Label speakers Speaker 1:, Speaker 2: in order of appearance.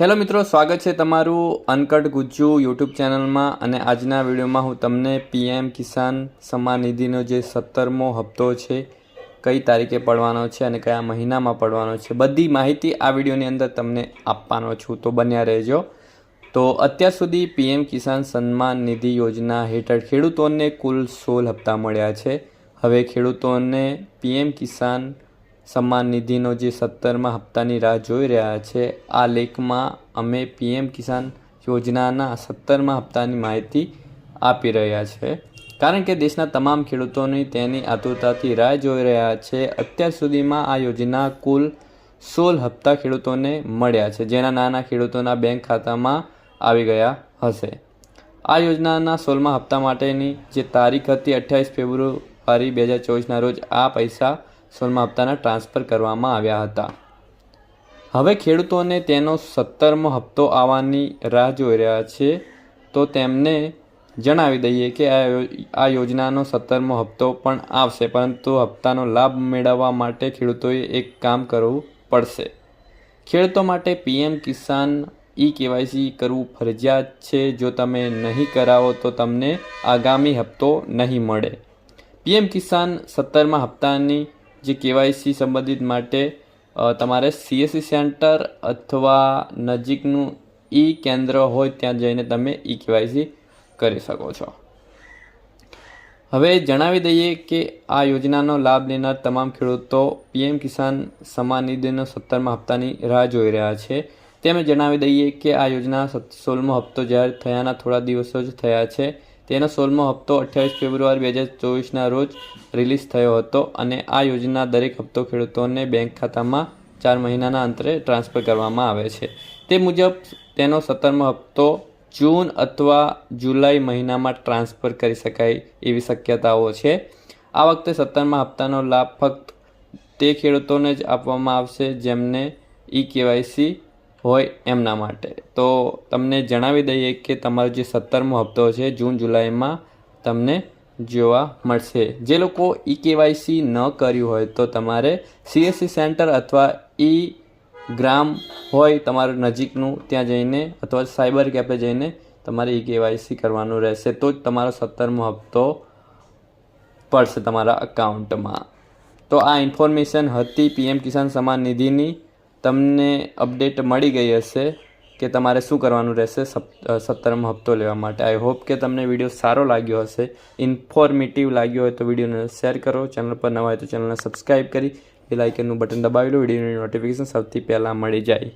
Speaker 1: Hello મિત્રો, સ્વાગત છે તમારું અનકટ ગુજ્જુ યુટ્યુબ ચેનલમાં અને આજના વિડીયોમાં હું તમને પીએમ કિસાન સન્માન નિધિનો જે સત્તરમો હપ્તો છે, કઈ તારીખે પડવાનો છે અને કયા મહિનામાં પડવાનો છે, બધી માહિતી આ વિડીયોની અંદર તમને આપવાનો છું. તો બન્યા રહેજો. તો અત્યાર સુધી પીએમ કિસાન સન્માન નિધિ યોજના હેઠળ ખેડૂતોને કુલ સોળ હપ્તા મળ્યા છે. હવે ખેડૂતોને પીએમ કિસાન સન્માન નિધિનો જે સત્તરમાં હપ્તાની રાહ જોઈ રહ્યા છે, આ લેખમાં અમે પીએમ કિસાન યોજનાના સત્તરમાં હપ્તાની માહિતી આપી રહ્યા છે. કારણ કે દેશના તમામ ખેડૂતોની તેની આતુરતાથી રાહ જોઈ રહ્યા છે, અત્યાર સુધીમાં આ યોજના કુલ સોળ હપ્તા ખેડૂતોને મળ્યા છે, જેના નાના ખેડૂતોના બેંક ખાતામાં આવી ગયા હશે. આ યોજનાના સોળમા હપ્તા માટેની જે તારીખ હતી અઠ્યાવીસ ફેબ્રુઆરી બે હજાર ચોવીસના રોજ આ પૈસા સોળમા હપ્તાના ટ્રાન્સફર કરવામાં આવ્યા હતા. હવે ખેડૂતોને તેનો સત્તરમો હપ્તો આવવાની રાહ જોઈ રહ્યા છે, તો તેમને જણાવી દઈએ કે આ યોજનાનો સત્તરમો હપ્તો પણ આવશે, પરંતુ હપ્તાનો લાભ મેળવવા માટે ખેડૂતોએ એક કામ કરવું પડશે. ખેડૂતો માટે પીએમ કિસાન ઈ કેવાયસી કરવું ફરજિયાત છે. જો તમે નહીં કરાવો, તો તમને આગામી હપ્તો નહીં મળે. પીએમ કિસાન સત્તરમાં હપ્તાની જે કેવાયસી સંબંધિત માટે તમારે સીએસસી સેન્ટર અથવા નજીકનું ઈ કેન્દ્ર હોય ત્યાં જઈને તમે ઈ કેવાયસી કરી શકો છો. હવે જણાવી દઈએ કે આ યોજનાનો લાભ લેનાર તમામ ખેડૂતો પીએમ કિસાન સન્માન નિધિનો સત્તરમા હપ્તાની રાહ જોઈ રહ્યા છે. તેમ જણાવી દઈએ કે આ યોજના સોળમો હપ્તો જાહેર થયાના થોડા દિવસો જ થયા છે. તેનો સોળમો હપ્તો અઠ્યાવીસ ફેબ્રુઆરી બે હજાર ચોવીસના રોજ રિલીઝ થયો હતો અને આ યોજના દરેક હપ્તો ખેડૂતોને બેંક ખાતામાં ચાર મહિનાના અંતરે ટ્રાન્સફર કરવામાં આવે છે. તે મુજબ તેનો સત્તરમો હપ્તો જૂન અથવા જુલાઈ મહિનામાં ટ્રાન્સફર કરી શકાય એવી શક્યતાઓ છે. આ વખતે સત્તરમા હપ્તાનો લાભ ફક્ત તે ખેડૂતોને જ આપવામાં આવશે જેમને ઈ કેવાયસી હોય એમના માટે. તો તમને જણાવી દઈએ કે તમારો જે સત્તરમો હપ્તો છે, જૂન, જુલાઈમાં તમને જોવા મળશે. જે લોકો ઈ કેવાયસી ન કર્યું હોય તો તમારે સીએસસી સેન્ટર અથવા ઈ ગ્રામ હોય તમારું નજીકનું, ત્યાં જઈને અથવા સાયબર કેફે જઈને તમારે ઈ કેવાયસી કરવાનું રહેશે. તો જ તમારો સત્તરમો હપ્તો પડશે તમારા અકાઉન્ટમાં તો આ ઇન્ફોર્મેશન હતી પીએમ કિસાન સમાન નિધિની તમને અપડેટ મળી ગઈ હશે કે તમારે શું કરવાનું રહેશે સત્તરમો હપ્તો લેવા માટે. આઈ હોપ કે તમને વીડિયો સારો લાગ્યો હશે. ઇન્ફોર્મેટિવ લાગ્યો હોય તો વિડીયોને શેર કરો. ચેનલ પર નવા હોય તો ચેનલને સબસ્ક્રાઈબ કરી. બેલાઇકનનું બટન દબાવી લો. વિડીયોની નોટિફિકેશન સૌથી પહેલાં મળી જાય.